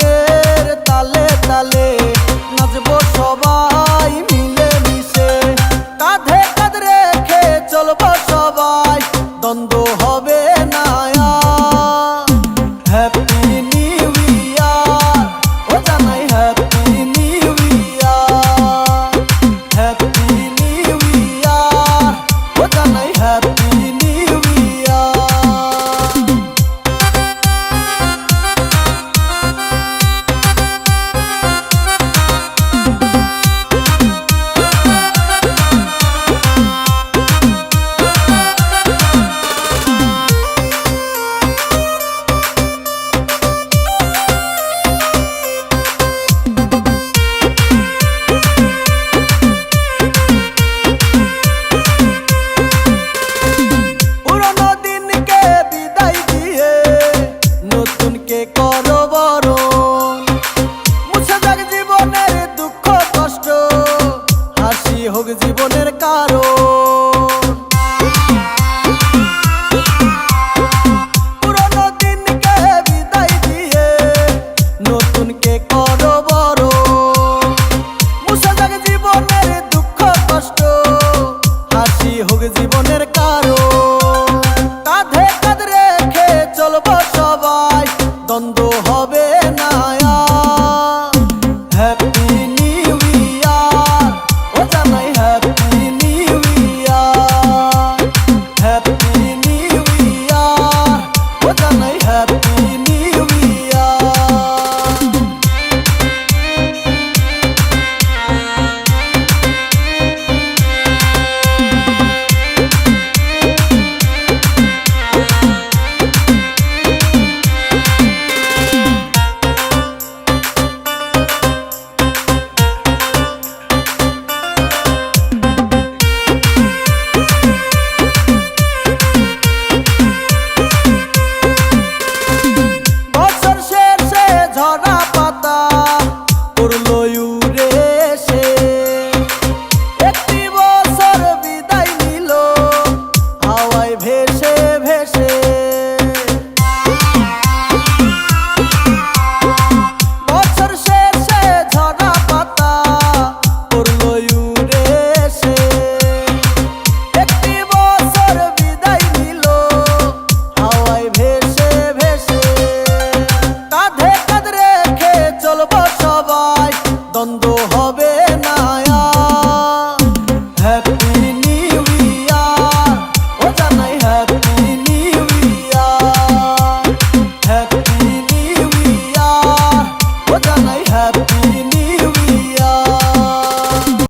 গানের তালে তালে নাচবো সবাই মিলে মিশে কাঁধে কাঁধ রেখে চলবো সবাই, দ্বন্দ্ব হবে না হ্যাপি নিউ জীবনকে করো বড়। মুসা যাক জীবনের দুঃখ, কষ্ট, হাসি হোক জীবনের কারও। কাঁধে কাঁধ রেখে চলবো সবাই, দ্বন্দ্ব হবে না হ্যাপি